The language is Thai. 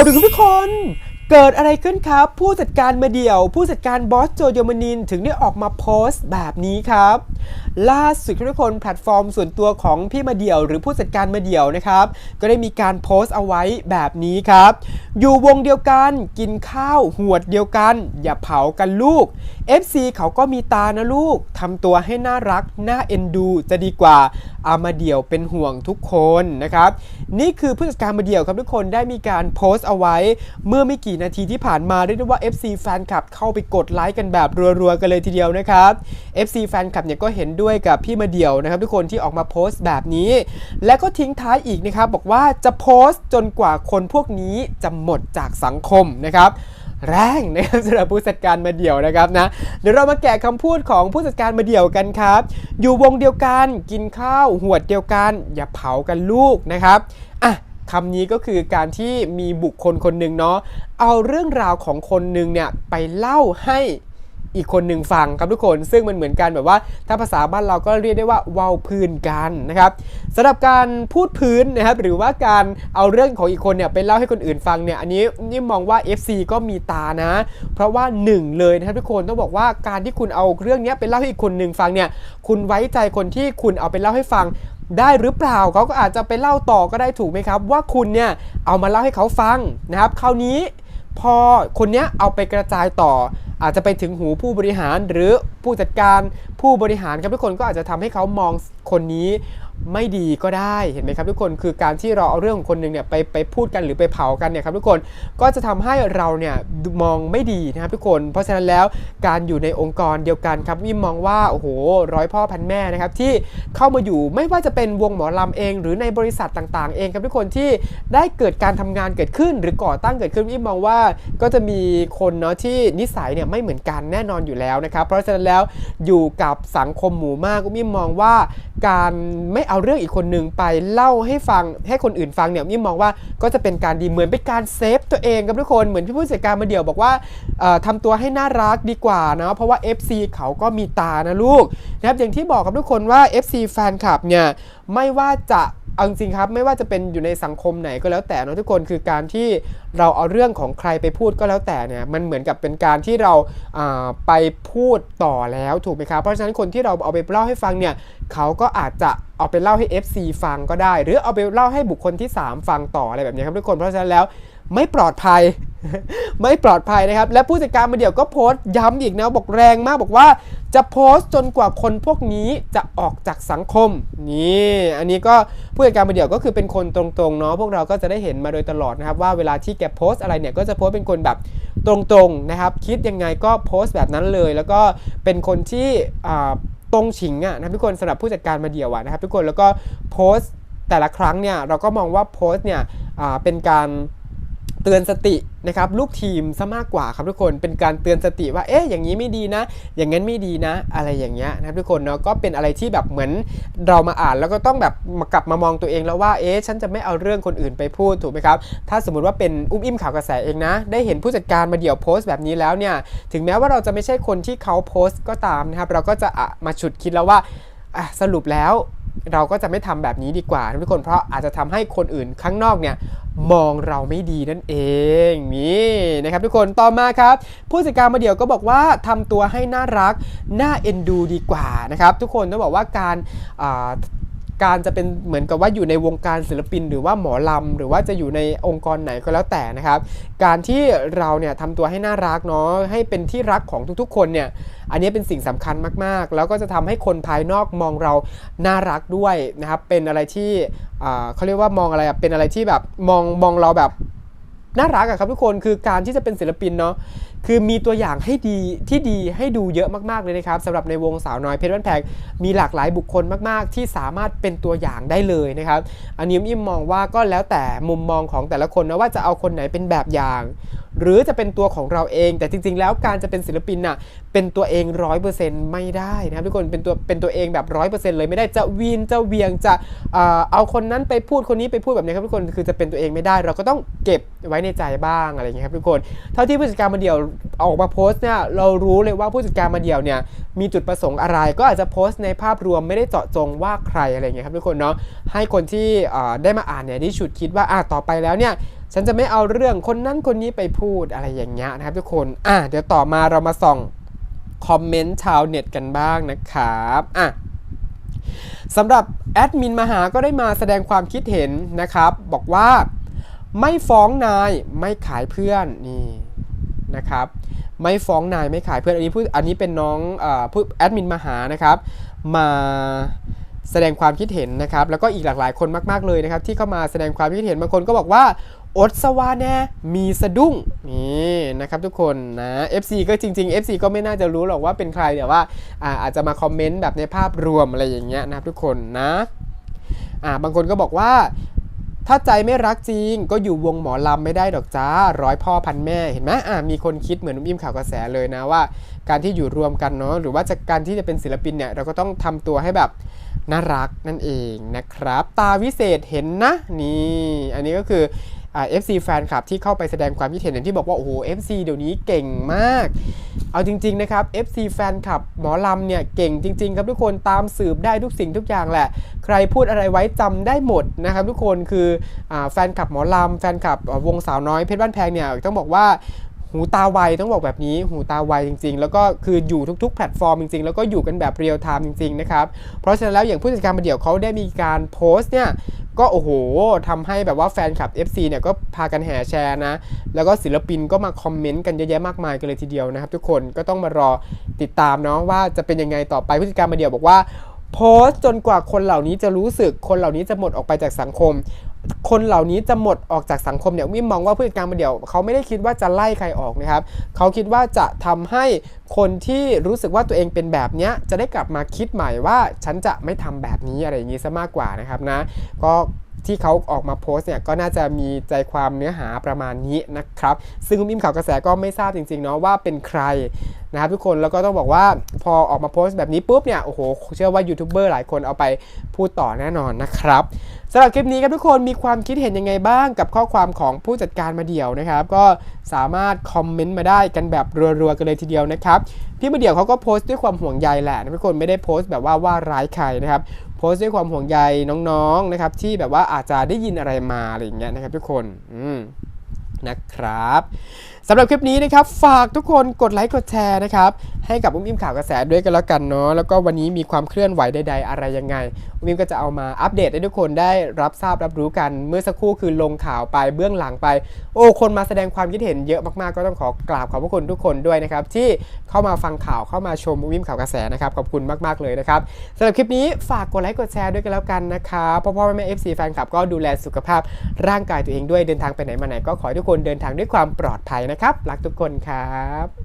าวถึงทุกคน เกิดอะไรขึ้นครับ ผู้จัดการมาเดี่ยว ผู้จัดการบอสโจโยมานินถึงได้ออกมาโพสต์แบบนี้ครับ ล่าสุดทุกคนแพลตฟอร์มส่วนตัวของพี่มาเดี่ยว หรือผู้จัดการมาเดี่ยวนะครับ ก็ได้มีการโพสต์เอาไว้แบบนี้ครับ อยู่วงเดียวกันกินข้าวหวดเดียวกัน อย่าเผากันลูก FC เขาก็มีตานะลูกทำตัวให้น่ารักน่าเอ็นดู จะดีกว่าอามาเดียวเป็นห่วงทุกคนนะครับ นี่คือผู้จัดการมาเดียวครับทุกคนได้มีการโพสต์เอาไว้ เมื่อไม่กี่นาทีที่ผ่านมาเรียกได้ว่า FC แฟนคลับเข้าไปกดไลค์กันแบบรัวๆกันเลยทีเดียวนะครับ FC แฟนคลับเนี่ยก็เห็นด้วยกับพี่มาเดียวนะครับ ทุกคนที่ออกมาโพสต์แบบนี้ และก็ทิ้งท้ายอีกนะครับบอกว่าจะโพสต์จนกว่าคนพวกนี้จะหมดจากสังคมนะครับ แรงนะครับสำหรับผู้จัดการมาเดี่ยวนะครับนะเดี๋ยวเรามาแกะคำพูดของผู้จัดการมาเดี่ยวกันครับ อยู่วงเดียวกันกินข้าวหวดเดียวกัน อย่าเผากันลูกนะครับอะคำนี้ก็คือการที่มีบุคคลคนหนึ่งเนาะเอาเรื่องราวของคนหนึ่งเนี่ยไปเล่าให้ อีกคนหนึ่งฟังครับทุกคนซึ่งมันเหมือนกันแบบว่า ถ้าภาษาบ้านเราก็เรียกได้ว่าเว้าพื้นกันนะครับสำหรับการพูดพื้นนะครับหรือว่าการเอาเรื่องของอีกคนเนี่ยไปเล่าให้คนอื่นฟังเนี่ยอันนี้นี่มองว่า FC ก็มีตานะ เพราะว่าหนึ่งเลยนะครับทุกคนต้องบอกว่าการที่คุณเอาเรื่องนี้ไปเล่าให้อีกคนหนึ่งฟังเนี่ยคุณไว้ใจคนที่คุณเอาไปเล่าให้ฟังได้หรือเปล่าเขาก็อาจจะไปเล่าต่อก็ได้ถูกไหมครับ ว่าคุณเนี่ยเอามาเล่าให้เขาฟังนะครับ คราวนี้พอคนเนี้ยเอาไปกระจายต่อ อาจจะไปถึงหูผู้บริหารหรือผู้จัดการผู้บริหารครับทุกคนก็อาจจะทำให้เขามองคนนี้ ไม่ดีก็ได้เห็นไหมครับทุกคนคือการที่เราเอาเรื่องของคนหนึ่งเนี่ยไปไปพูดกันหรือไปเผากันเนี่ยครับทุกคนก็จะทำให้เราเนี่ยมองไม่ดีนะครับทุกคน เพราะฉะนั้นแล้วการอยู่ในองค์กรเดียวกันครับวิมมองว่าโอ้โหร้อยพ่อพันแม่นะครับที่เข้ามาอยู่ไม่ว่าจะเป็นวงหมอลำเอง หรือในบริษัทต่างๆ เองครับทุกคนที่ได้เกิดการทำงานเกิดขึ้น หรือก่อตั้งเกิดขึ้นวิมมองว่าก็จะมีคนเนาะที่นิสัยเนี่ยไม่เหมือนกันแน่นอนอยู่แล้วนะครับเพราะฉะนั้นแล้วอยู่กับสังคมหมู่มากวิมมองว่า การไม่เอาเรื่องอีกคนหนึ่งไปเล่าให้ฟังให้คนอื่นฟังเนี่ยมิมมองว่าก็จะเป็นการดีเหมือนเป็นการเซฟตัวเองครับทุกคนเหมือนพี่ผู้จัดการมาเดี่ยวบอกว่าเอ่อทำตัวให้น่ารักดีกว่านะเพราะว่า FC เขาก็มีตานะลูกนะครับอย่างที่บอกกับทุกคนว่า FC แฟนคลับเนี่ยไม่ว่าจะ เอาจริงครับไม่ว่าจะเป็นอยู่ในสังคมไหนก็แล้วแต่นอะทุกคนคือการที่เราเอาเรื่องของใครไปพูดก็แล้วแต่เนี่ยมันเหมือนกับเป็นการที่เราาไปพูดต่อแล้วถูกไหมครับเพราะฉะนั้นคนที่เราเอาไปเล่าให้ฟังเนี่ยเขาก็อาจจะเอาไปเล่าให้ FC ฟังก็ได้ หรือเอาไปเล่าให้บุคคลที่ 3 ฟังต่ออะไรแบบนี้ครับทุกคนเพราะฉะนั้นแล้ว ไม่ปลอดภัย ไม่ปลอดภัยนะครับ และผู้จัดการมาเดี่ยวก็โพสต์ย้ำอีกนะบอกแรงมากบอกว่าจะโพสต์จนกว่าคนพวกนี้จะออกจากสังคมนี่อันนี้ก็ผู้จัดการมาเดี่ยวก็คือเป็นคนตรงๆเนาะพวกเราก็จะได้เห็นมาโดยตลอดนะครับ ว่าเวลาที่แกโพสต์อะไรเนี่ยก็จะโพสต์เป็นคนแบบตรงๆนะครับ คิดยังไงก็โพสต์แบบนั้นเลย แล้วก็เป็นคนที่ตรงฉิงอะนะทุกคนสำหรับผู้จัดการมาเดี่ยวอะนะครับทุกคนแล้วก็โพสต์แต่ละครั้งเนี่ยเราก็มองว่าโพสต์เนี่ยเป็นการ เตือนสตินะครับลูกทีมซะมากกว่าครับทุกคนเป็นการเตือนสติว่าเอ๊ะอย่างนี้ไม่ดีนะ อย่างนั้นไม่ดีนะ อะไรอย่างเงี้ยนะครับทุกคนเนาะก็เป็นอะไรที่แบบเหมือนเรามาอ่านแล้วก็ต้องแบบมากลับมามองตัวเองแล้วว่าเอ๊ะฉันจะไม่เอาเรื่องคนอื่นไปพูดถูกไหมครับถ้าสมมติว่าเป็นอุ้มอิ่มข่าวกระแสเองนะ ได้เห็นผู้จัดการมาเดี่ยวโพสต์แบบนี้แล้วเนี่ยถึงแม้ว่าเราจะไม่ใช่คนที่เขาโพสต์ก็ตามนะครับเราก็จะะมาฉุดคิดแล้วว่าสรุปแล้ว เราก็จะไม่ทำแบบนี้ดีกว่านะทุกคนเพราะอาจจะทำให้คนอื่นข้างนอกเนี่ยมองเราไม่ดีนั่นเองนี่นะครับทุกคนต่อมาครับ ผู้จัดการมาเดี่ยวก็บอกว่าทำตัวให้น่ารักน่าเอ็นดูดีกว่านะครับ ทุกคนต้องบอกว่าการ การจะเป็นเหมือนกับว่าอยู่ในวงการศิลปิน หรือว่าหมอลำหรือว่าจะอยู่ในองค์กรไหนก็แล้วแต่นะครับ การที่เราเนี่ยทำตัวให้น่ารักเนาะให้เป็นที่รักของทุกๆ คนเนี่ยอันนี้เป็นสิ่งสำคัญมากๆ แล้วก็จะทำให้คนภายนอกมองเราน่ารักด้วยนะครับเป็นอะไรที่อ่าเขาเรียกว่ามองอะไรเป็นอะไรที่แบบมองมองเราแบบ น่ารักอะครับทุกคนคือการที่จะเป็นศิลปินเนาะคือมีตัวอย่างให้ดีที่ดีให้ดูเยอะมากๆเลยนะครับสำหรับในวงสาวน้อยเพชรบ้านแพงมีหลากหลายบุคคลมากๆ ที่สามารถเป็นตัวอย่างได้เลยนะครับอันนี้อิมมองว่าก็แล้วแต่มุมมองของแต่ละคนนะว่าจะเอาคนไหนเป็นแบบอย่าง หรือจะเป็นตัวของเราเอง แต่จริง ๆ แล้วการจะเป็นศิลปินน่ะเป็นตัวเองร้อยเปอร์เซ็นต์ไม่ได้นะครับทุกคนเป็นตัวเป็นตัวเองแบบร้อยเปอร์เซ็นต์เลยไม่ได้จะวีนจะเวียงจะเออเอาคนนั้นไปพูดคนนี้ไปพูดแบบนี้ครับทุกคนคือจะเป็นตัวเองไม่ได้ เราก็ต้องเก็บไว้ในใจบ้างอะไรอย่างเงี้ยครับทุกคน เท่าที่ผู้จัดการมาเดี่ยวออกมาโพสต์เนี่ยเรารู้เลยว่าผู้จัดการมาเดี่ยวเนี่ยมีจุดประสงค์อะไร ก็อาจจะโพสต์ในภาพรวมไม่ได้เจาะจงว่าใครอะไรอย่างเงี้ยครับทุกคนเนาะให้คนที่เออได้มาอ่านเนี่ยได้ฉุดคิดว่าอะต่อไปแล้วเนี่ย ฉันจะไม่เอาเรื่องคนนั้นคนนี้ไปพูดอะไรอย่างเงี้ยนะครับทุกคนอะเดี๋ยวต่อมาเรามาส่องคอมเมนต์ชาวเน็ตกันบ้างนะครับอะสำหรับแอดมินมหาก็ได้มาแสดงความคิดเห็นนะครับ บอกว่าไม่ฟ้องนายไม่ขายเพื่อนนี่นะครับ ไม่ฟ้องนายไม่ขายเพื่อนอันนี้พูดอันนี้เป็นน้องอผู้แอดมินมหานะครับ มาแสดงความคิดเห็นนะครับ แล้วก็อีกหลากหลายคนมาก ๆเลยนะครับ ที่เข้ามาแสดงความคิดเห็นบางคนก็บอกว่า อดสวาแน่มีสะดุ้งนี่นะครับทุกคนนะ FC ก็จริง ๆ FC ก็ไม่น่าจะรู้หรอกว่าเป็นใครแต่ว่าอาอาจจะมาคอมเมนต์แบบในภาพรวมอะไรอย่างเงี้ยนะครับทุกคนนะอ่าบางคนก็บอกว่าถ้าใจไม่รักจริงก็อยู่วงหมอลำไม่ได้ดอกจ้า ร้อยพ่อพันแม่เห็นไหมอ่ามีคนคิดเหมือนนุ่มอิ่มข่าวกระแสเลยนะว่า การที่อยู่รวมกันเนาะหรือว่าจะการที่จะเป็นศิลปินเนี่ยเราก็ต้องทำตัวให้แบบน่ารักนั่นเองนะครับ ตาวิเศษเห็นนะนี่ อันนี้ก็คือ เอ่า FC แฟนคลับที่เข้าไปแสดงความคิดเห็นอย่างที่บอกว่า โอ้โห FC เดี๋ยวนี้เก่งมาก เอาจริง ๆ นะครับ FC แฟนคลับหมอลำเนี่ยเก่งจริง ๆ ครับทุกคนตามสืบได้ทุกสิ่งทุกอย่างแหละ ใครพูดอะไรไว้จำได้หมดนะครับทุกคนคืออแฟนคลับหมอลำแฟนคลับวงสาวน้อยเพชรบ้านแพงเนี่ยต้องบอกว่าหูตาไวต้องบอกแบบนี้หูตาไวจริง ๆ แล้วก็คืออยู่ทุกๆ แพลตฟอร์มจริง ๆ แล้วก็อยู่กันแบบเรียลไทม์จริง ๆ นะครับ เพราะฉะนั้นแล้วอย่างผู้จัดการมาเดี่ยวเขาได้มีการโพสต์เนี่ย ก็โอ้โหทำให้แบบว่าแฟนคลับ FC เนี่ยก็พากันแห่แชร์นะ แล้วก็ศิลปินก็มาคอมเมนต์กันเยอะแยะมากมายกันเลยทีเดียวนะครับทุกคนก็ต้องมารอติดตามเนาะว่าจะเป็นยังไงต่อไปผู้จัดการมาเดียวบอกว่าโพสต์จนกว่าคนเหล่านี้จะรู้สึกคนเหล่านี้จะหมดออกไปจากสังคม คนเหล่านี้จะหมดออกจากสังคมเนี่ยวิมมองว่าผู้จัดการมาเดี่ยวเขาไม่ได้คิดว่าจะไล่ใครออกนะครับเขาคิดว่าจะทำให้คนที่รู้สึกว่าตัวเองเป็นแบบเนี้ยจะได้กลับมาคิดใหม่ว่าฉันจะไม่ทำแบบนี้อะไรอย่างนี้ซะมากกว่านะครับนะก็ที่เขาออกมาโพสต์เนี่ยก็น่าจะมีใจความเนื้อหาประมาณนี้นะครับ ซึ่งคุณอิมข่าวกระแสก็ไม่ทราบจริงๆเนาะว่าเป็นใคร นะครับทุกคนแล้วก็ต้องบอกว่าพอออกมาโพสต์แบบนี้ปุ๊บเนี่ยโอ้โหเชื่อว่ายูทูบเบอร์หลายคนเอาไปพูดต่อแน่นอนนะครับสำหรับคลิปนี้ครับทุกคนมีความคิดเห็นยังไงบ้างกับข้อความของผู้จัดการมาเดี่ยวนะครับ ก็สามารถคอมเมนต์มาได้กันแบบรัวๆกันเลยทีเดียวนะครับพี่มาเดี่ยวเขาก็โพสต์ด้วยความห่วงใยแหละนะทุกคนไม่ได้โพสต์แบบว่าว่าร้ายใครนะครับโพสต์ด้วยความห่วงใยน้องๆนะครับที่แบบว่าอาจจะได้ยินอะไรมาอะไรอย่างเงี้ยนะครับทุกคนอืมนะครับ สำหรับคลิปนี้นะครับ ฝากทุกคนกดไลค์กดแชร์นะครับ ให้กับอุ้มอิมข่าวกระแสด้วยกันแล้วกันเนาะแล้วก็วันนี้มีความเคลื่อนไหวใด ๆ อะไรยังไงอุ้มอิมก็จะเอามาอัปเดตให้ทุกคนได้รับทราบรับรู้กัน เมื่อสักครู่คือลงข่าวไปเบื้องหลังไป โอ้คนมาแสดงความคิดเห็นเยอะมากๆก็ต้องขอกราบขอบพระคุณทุกคนด้วยนะครับที่เข้ามาฟังข่าวเข้ามาชมอุ้มอิมข่าวกระแสนะครับขอบคุณมากๆเลยนะครับสำหรับคลิปนี้ฝากกดไลค์กดแชร์ด้วยกันแล้วกันนะครับพ่อพ่อแม่แม่เอฟซีแฟนคลับก็ดูแลสุขภาพร่างกายตัวเองด้วยเดินทางไปไหนมาไหนก็ขอให้ทุกคนเดินทางด้วยความปลอดภัยนะครับรักทุกคนครับ